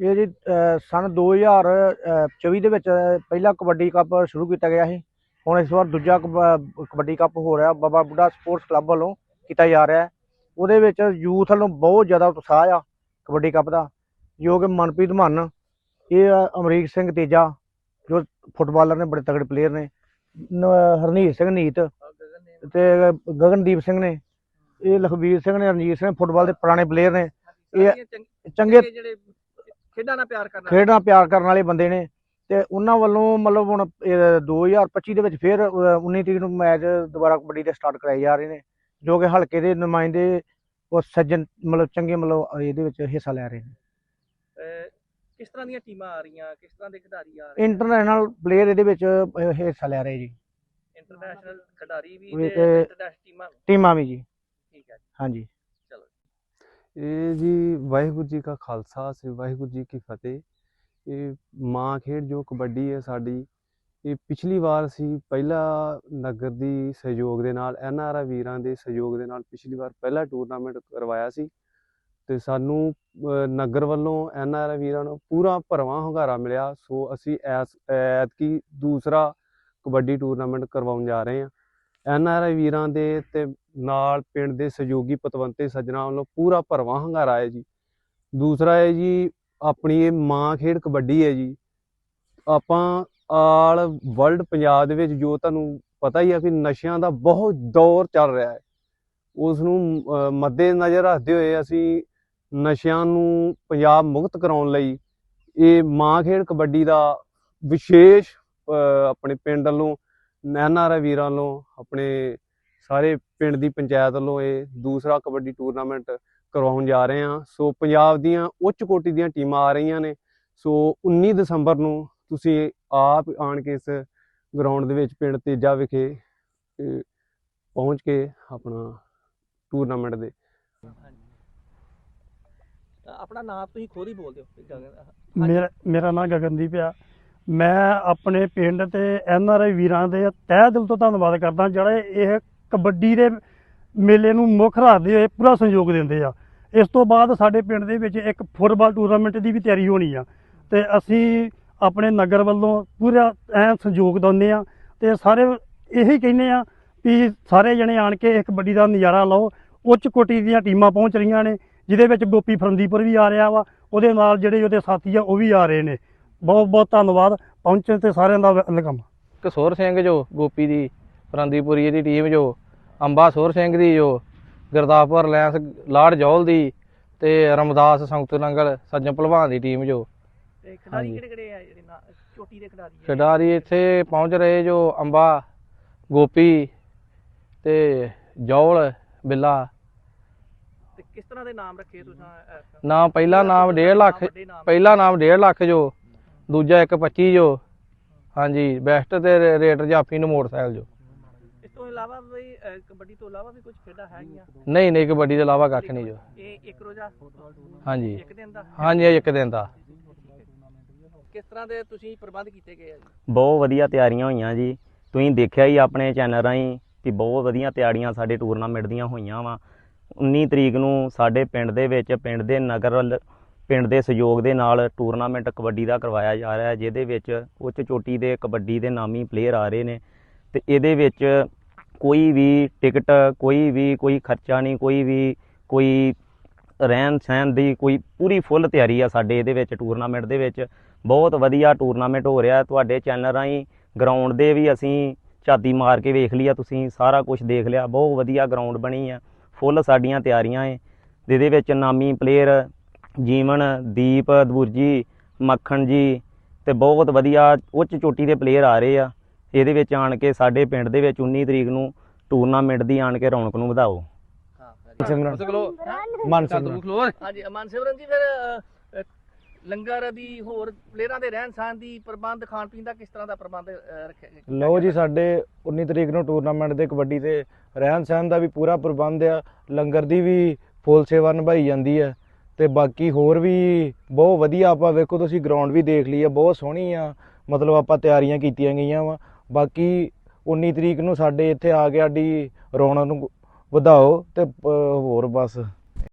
ਇਹ ਜੀ ਸਨ 2024 ਦੇ ਵਿੱਚ ਪਹਿਲਾ ਕਬੱਡੀ ਕੱਪ ਸ਼ੁਰੂ ਕੀਤਾ ਗਿਆ ਸੀ। ਹੁਣ ਇਸ ਵਾਰ ਦੂਜਾ ਕਬ- ਕਬੱਡੀ ਕੱਪ ਹੋ ਰਿਹਾ। ਬਾਬਾ ਬੁੱਢਾ ਸਪੋਰਟਸ ਕਲੱਬ ਵੱਲੋਂ ਕੀਤਾ ਜਾ ਰਿਹਾ। ਉਹਦੇ ਵਿੱਚ ਯੂਥ ਵੱਲੋਂ ਬਹੁਤ ਜ਼ਿਆਦਾ ਉਤਸ਼ਾਹ ਆ ਕਬੱਡੀ ਕੱਪ ਦਾ ਜੋ ਕਿ ਮਨਪ੍ਰੀਤ ਮੰਨ ਇਹ ਅਮਰੀਕ ਸਿੰਘ ਤੇਜਾ ਜੋ ਫੁੱਟਬਾਲਰ ਨੇ ਬੜੇ ਤਗੜੇ ਪਲੇਅਰ ਨੇ। ਹਰਨੀਤ ਸਿੰਘ ਨੀਤ ਤੇ ਗਗਨਦੀਪ ਸਿੰਘ ਨੇ ਇਹ ਲਖਬੀਰ ਸਿੰਘ ਨੇ ਰਣਜੀਤ ਸਿੰਘ ਫੁੱਟਬਾਲ ਦੇ ਪੁਰਾਣੇ ਪਲੇਅਰ ਨੇ। ਇਹ ਚੰਗੇ ਜਿਹੜੇ ਖੇਡਾਂ ਨਾਲ ਪਿਆਰ ਕਰਨਾ ਖੇਡਾਂ ਪਿਆਰ ਕਰਨ ਵਾਲੇ ਬੰਦੇ ਨੇ ਤੇ ਉਹਨਾਂ ਵੱਲੋਂ ਮਤਲਬ ਹੁਣ ਇਹ 2025 ਦੇ ਵਿੱਚ ਫਿਰ ਅਹ, 19 ਤਰੀਕ ਨੂੰ ਮੈਚ ਦੁਬਾਰਾ ਕਬੱਡੀ ਦੇ ਸਟਾਰਟ ਕਰਾਏ ਜਾ ਰਹੇ ਨੇ ਜੋ ਕਿ ਹਲਕੇ ਦੇ ਨੁਮਾਇੰਦੇ ਉਹ ਸੱਜਣ ਮਤਲਬ ਚੰਗੇ ਮਤਲਬ ਇਹਦੇ ਵਿੱਚ ਹਿੱਸਾ ਲੈ ਰਹੇ ਨੇ। ਕਿਸ ਤਰ੍ਹਾਂ ਦੀਆਂ ਟੀਮਾਂ ਆ ਰਹੀਆਂ? ਕਿਸ ਤਰ੍ਹਾਂ ਦੇ ਖਿਡਾਰੀ ਆ ਰਹੇ ਇੰਟਰਨੈਸ਼ਨਲ ਪਲੇਅਰ ਇਹਦੇ ਵਿੱਚ ਹਿੱਸਾ ਲੈ ਰਹੇ ਜੀ। ਇੰਟਰਨੈਸ਼ਨਲ ਖਿਡਾਰੀ ਵੀ ਤੇ ਇੰਟਰਨੈਸ਼ਨਲ ਟੀਮਾਂ ਵੀ। ਟੀਮਾਂ ਵੀ ਜੀ। ਠੀਕ ਹੈ। ਹਾਂਜੀ। ਇਹ ਜੀ ਵਾਹਿਗੁਰੂ ਜੀ ਕਾ ਖਾਲਸਾ, ਸ੍ਰੀ ਵਾਹਿਗੁਰੂ ਜੀ ਕੀ ਫਤਿਹ। ਇਹ ਮਾਂ ਖੇਡ ਜੋ ਕਬੱਡੀ ਹੈ ਸਾਡੀ, ਇਹ ਪਿਛਲੀ ਵਾਰ ਸੀ ਪਹਿਲਾ ਨਗਰ ਦੀ ਸਹਿਯੋਗ ਦੇ ਨਾਲ ਐਨਆਰਆ ਵੀਰਾਂ ਦੇ ਸਹਿਯੋਗ ਦੇ ਨਾਲ ਪਿਛਲੀ ਵਾਰ ਪਹਿਲਾ ਟੂਰਨਾਮੈਂਟ ਕਰਵਾਇਆ ਸੀ। ਤੇ ਸਾਨੂੰ ਨਗਰ ਵੱਲੋਂ ਐਨਆਰਆ ਵੀਰਾਂ ਨੂੰ ਪੂਰਾ ਭਰਵਾਂ ਹੁੰਗਾਰਾ ਮਿਲਿਆ। ਸੋ ਅਸੀਂ ਐਸ, ਐਤਕੀ ਦੂਸਰਾ ਕਬੱਡੀ ਟੂਰਨਾਮੈਂਟ ਕਰਵਾਉਣ ਜਾ ਰਹੇ ਹਾਂ। ਐਨ ਆਰ ਆਈ ਵੀਰਾਂ ਦੇ ਤੇ ਨਾਲ ਪਿੰਡ ਦੇ ਸਹਿਯੋਗੀ ਪਤਵੰਤੇ ਸੱਜਣਾ ਵੱਲੋਂ ਪੂਰਾ ਭਰਵਾਂ ਹੰਗਾਰਾ ਹੈ ਜੀ। ਦੂਸਰਾ ਹੈ ਜੀ, ਆਪਣੀ ਇਹ ਮਾਂ ਖੇਡ ਕਬੱਡੀ ਹੈ ਜੀ। ਆਪਾਂ ਆਲ ਵਰਲਡ ਪੰਜਾਬ ਦੇ ਵਿੱਚ ਜੋ ਤੁਹਾਨੂੰ ਪਤਾ ਹੀ ਆ ਕਿ ਨਸ਼ਿਆਂ ਦਾ ਬਹੁਤ ਦੌਰ ਚੱਲ ਰਿਹਾ ਹੈ। ਉਸ ਨੂੰ ਮੱਦੇ ਨਜ਼ਰ ਰੱਖਦੇ ਹੋਏ ਅਸੀਂ ਨਸ਼ਿਆਂ ਨੂੰ ਪੰਜਾਬ ਮੁਕਤ ਕਰਾਉਣ ਲਈ ਇਹ ਮਾਂ ਖੇਡ ਕਬੱਡੀ ਦਾ ਵਿਸ਼ੇਸ਼ ਆਪਣੇ ਪਿੰਡ ਵੱਲੋਂ ਨੈਨਾਰਾ ਵੀਰਾਂ ਵੱਲੋਂ ਆਪਣੇ ਸਾਰੇ ਪਿੰਡ ਦੀ ਪੰਚਾਇਤ ਵੱਲੋਂ ਇਹ ਦੂਸਰਾ ਕਬੱਡੀ ਟੂਰਨਾਮੈਂਟ ਕਰਵਾਉਣ ਜਾ ਰਹੇ ਹਾਂ। ਸੋ ਪੰਜਾਬ ਦੀਆਂ ਉੱਚ ਕੋਟੀ ਦੀਆਂ ਟੀਮਾਂ ਆ ਰਹੀਆਂ ਨੇ। ਸੋ 19 ਦਸੰਬਰ ਨੂੰ ਤੁਸੀਂ ਆਪ ਆਣ ਕੇ ਇਸ ਗਰਾਊਂਡ ਦੇ ਵਿੱਚ ਪਿੰਡ ਤੇਜਾ ਵਿਖੇ ਪਹੁੰਚ ਕੇ ਆਪਣਾ ਟੂਰਨਾਮੈਂਟ ਦੇ। ਆਪਣਾ ਨਾਮ ਤੁਸੀਂ ਖੁਦ ਹੀ ਬੋਲ ਦਿਓ। ਮੇਰਾ ਮੇਰਾ ਨਾਮ ਗਗਨਦੀਪ ਆ। ਮੈਂ ਆਪਣੇ ਪਿੰਡ ਤੇ ਐਨ ਆਰ ਆਈ ਵੀਰਾਂ ਦੇ ਤਹਿ ਦਿਲ ਤੋਂ ਧੰਨਵਾਦ ਕਰਦਾ ਜਿਹੜੇ ਇਹ ਕਬੱਡੀ ਦੇ ਮੇਲੇ ਨੂੰ ਮੁੱਖ ਰੱਖਦੇ ਹੋਏ ਪੂਰਾ ਸਹਿਯੋਗ ਦਿੰਦੇ ਆ। ਇਸ ਤੋਂ ਬਾਅਦ ਸਾਡੇ ਪਿੰਡ ਦੇ ਵਿੱਚ ਇੱਕ ਫੁੱਟਬਾਲ ਟੂਰਨਾਮੈਂਟ ਦੀ ਵੀ ਤਿਆਰੀ ਹੋਣੀ ਆ ਤੇ ਅਸੀਂ ਆਪਣੇ ਨਗਰ ਵੱਲੋਂ ਪੂਰਾ ਐਨ ਸਹਿਯੋਗ ਦਿੰਦੇ ਆ ਤੇ ਸਾਰੇ ਇਹੀ ਕਹਿੰਦੇ ਆ ਵੀ ਸਾਰੇ ਜਣੇ ਆਣ ਕੇ ਇਹ ਕਬੱਡੀ ਦਾ ਨਜ਼ਾਰਾ ਲਓ। ਉੱਚ ਕੋਟੀ ਦੀਆਂ ਟੀਮਾਂ ਪਹੁੰਚ ਰਹੀਆਂ ਨੇ, ਜਿਹਦੇ ਵਿੱਚ ਗੋਪੀ ਫਰੰਦੀਪੁਰ ਵੀ ਆ ਰਿਹਾ ਵਾ, ਉਹਦੇ ਨਾਲ ਜਿਹੜੇ ਉਹਦੇ ਸਾਥੀ ਆ, ਉਹ ਵੀ ਆ ਰਹੇ ਨੇ। ਬਹੁਤ ਬਹੁਤ ਧੰਨਵਾਦ ਪਹੁੰਚਣ ਤੇ ਸਾਰਿਆਂ ਦਾ ਵੈਲਕਮ ਕਸੋਰ ਸਿੰਘ ਜੋ ਗੋਪੀ ਦੀ ਫਰੰਦੀਪੁਰੀ ਦੀ ਟੀਮ ਜੋ ਅੰਬਾ ਸੋਰ ਸਿੰਘ ਦੀ ਜੋ ਗੁਰਦਾਸਪੁਰ ਲੈਂਸ ਲਾੜ ਜੌਲ ਦੀ ਤੇ ਰਮਦਾਸ ਸੰਗਤ ਨੰਗਲ ਸੱਜਣ ਭਲਵਾਨ ਦੀ ਟੀਮ ਜੋ ਤੇ ਖਿਡਾਰੀ। ਕਿਹੜੇ ਕਿਹੜੇ ਆ ਜਿਹੜੇ ਨਾ ਚੋਟੀ ਦੇ ਖਿਡਾਰੀ ਆ? ਖਿਡਾਰੀ ਇੱਥੇ ਪਹੁੰਚ ਰਹੇ ਜੋ ਅੰਬਾ ਗੋਪੀ ਤੇ ਜੌਲ ਬਿੱਲਾ ਤੇ ਕਿਸ ਤਰ੍ਹਾਂ ਦੇ ਨਾਮ ਰੱਖੇ ਤੁਸੀਂ ਨਾਮ ਪਹਿਲਾ ਨਾਮ 1.5 ਲੱਖ। ਪਹਿਲਾ ਨਾਮ 1.5 ਲੱਖ ਜੋ ਦੂਜਾ 1.25 ਜੋ। ਹਾਂਜੀ ਬੈਸਟ ਤੇ ਰੇ- ਰੇਟ ਜਾਫੀ ਨੂੰ ਮੋਟਰਸਾਈਕਲ ਜੋ। ਇਸ ਤੋਂ ਇਲਾਵਾ ਵੀ ਅਹ, ਕਬੱਡੀ ਤੋਂ ਇਲਾਵਾ ਵੀ ਕੁਝ ਖੇਡਾਂ ਹੈਗੀਆਂ? ਨਹੀਂ ਨਹੀਂ ਕਬੱਡੀ ਦੇ ਇਲਾਵਾ ਕੱਖ ਨਹੀਂ ਜੋ। ਇਹ ਇੱਕ ਰੋਜ਼ਾ? ਹਾਂਜੀ। ਇੱਕ ਦਿਨ ਦਾ? ਹਾਂਜੀ ਇਹ ਇੱਕ ਦਿਨ ਦਾ। ਕਿਸ ਤਰ੍ਹਾਂ ਦੇ ਤੁਸੀਂ ਪ੍ਰਬੰਧ ਕੀਤੇ ਗਏ ਆ ਜੀ? ਬਹੁਤ ਵਧੀਆ ਤਿਆਰੀਆਂ ਹੋਈਆਂ ਜੀ। ਤੁਸੀਂ ਦੇਖਿਆ ਹੀ ਆਪਣੇ ਚੈਨਲ ਰਾਹੀਂ ਕਿ ਬਹੁਤ ਵਧੀਆ ਤਿਆਰੀਆਂ ਸਾਡੇ ਟੂਰਨਾਮੈਂਟ ਦੀਆਂ ਹੋਈਆਂ ਵਾ। 19 ਤਰੀਕ ਨੂੰ ਸਾਡੇ ਪਿੰਡ ਦੇ ਵਿੱਚ ਪਿੰਡ ਦੇ ਨਗਰ ਵੱਲ- ਪਿੰਡ ਦੇ ਸਹਿਯੋਗ ਦੇ ਨਾਲ ਟੂਰਨਾਮੈਂਟ ਕਬੱਡੀ ਦਾ ਕਰਵਾਇਆ ਜਾ ਰਿਹਾ ਹੈ, ਜਿਹਦੇ ਵਿੱਚ ਉੱਚ ਚੋਟੀ ਦੇ ਕਬੱਡੀ ਦੇ ਨਾਮੀ ਪਲੇਅਰ ਆ ਰਹੇ ਨੇ ਤੇ ਇਹਦੇ ਵਿੱਚ ਕੋਈ ਵੀ ਟਿਕਟ ਕੋਈ ਵੀ, ਕੋਈ ਖਰਚਾ ਨਹੀਂ, ਕੋਈ ਵੀ, ਕੋਈ ਰਹਿਣ ਸਹਿਣ ਦੀ ਕੋਈ ਪੂਰੀ ਫੁੱਲ ਤਿਆਰੀ ਆ ਸਾਡੇ ਇਹਦੇ ਵਿੱਚ ਟੂਰਨਾਮੈਂਟ ਦੇ ਵਿੱਚ। ਬਹੁਤ ਵਧੀਆ ਟੂਰਨਾਮੈਂਟ ਹੋ ਰਿਹਾ ਤੁਹਾਡੇ ਚੈਨਲ ਰਾਹੀਂ ਗਰਾਊਂਡ ਦੇ ਵੀ ਅਸੀਂ ਝਾਤੀ ਮਾਰ ਕੇ ਵੇਖ ਲਿਆ ਤੁਸੀਂ ਸਾਰਾ ਕੁਝ ਦੇਖ ਲਿਆ, ਬਹੁਤ ਵਧੀਆ ਗਰਾਊਂਡ ਬਣੀ ਆ ਫੁੱਲ ਸਾਡੀਆਂ ਤਿਆਰੀਆਂ ਏ। ਜਿਹਦੇ ਵਿੱਚ ਨਾਮੀ ਪਲੇਅਰ ਜੀਵਨ ਦੀਪ ਦਬੁਰਜੀ ਮੱਖਣ ਜੀ ਤੇ ਬਹੁਤ ਵਧੀਆ ਉੱਚ ਚੋਟੀ ਦੇ ਪਲੇਅਰ ਆ ਰਹੇ ਆ। ਇਹਦੇ ਵਿੱਚ ਆਣ ਕੇ ਸਾਡੇ ਪਿੰਡ ਦੇ ਵਿੱਚ 19 ਤਰੀਕ ਨੂੰ ਟੂਰਨਾਮੈਂਟ ਦੀ ਆਣ ਕੇ ਰੌਣਕ ਨੂੰ ਵਧਾਓ। ਹਾਂ ਸਿਮਰਨ ਮਨ ਖਲੋ ਹਾਂਜੀ ਅਮਨ ਸਿਮਰਨ ਜੀ ਫਿਰ ਲੰਗਰ ਦੀ ਹੋਰ ਪਲੇਅਰਾਂ ਦੇ ਰਹਿਣ ਸਹਿਣ ਦੀ ਪ੍ਰਬੰਧ ਖਾਣ ਪੀਣ ਦਾ ਕਿਸ ਤਰ੍ਹਾਂ ਦਾ ਪ੍ਰਬੰਧ ਰੱਖਿਆ ਗਿਆ? ਲਓ ਜੀ ਸਾਡੇ 19 ਤਰੀਕ ਨੂੰ ਟੂਰਨਾਮੈਂਟ ਦੇ ਕਬੱਡੀ ਤੇ ਰਹਿਣ ਸਹਿਣ ਦਾ ਵੀ ਪੂਰਾ ਪ੍ਰਬੰਧ ਆ। ਲੰਗਰ ਦੀ ਵੀ ਫੁੱਲ ਸੇਵਾ ਨਿਭਾਈ ਜਾਂਦੀ ਹੈ ਤੇ ਬਾਕੀ ਹੋਰ ਵੀ ਬਹੁਤ ਵਧੀਆ ਆਪਾਂ ਵੇਖੋ, ਤੁਸੀਂ ਗਰਾਊਂਡ ਵੀ ਦੇਖ ਲਈ ਆ, ਬਹੁਤ ਸੋਹਣੀ ਆ। ਮਤਲਬ ਆਪਾਂ ਤਿਆਰੀਆਂ ਕੀਤੀਆਂ ਗਈਆਂ ਵਾ। ਬਾਕੀ 19 ਤਰੀਕ ਨੂੰ ਸਾਡੇ ਇੱਥੇ ਆ ਕੇ ਸਾਡੀ ਰੌਣਕ ਨੂੰ ਵਧਾਓ ਤੇ ਹੋਰ ਬਸ।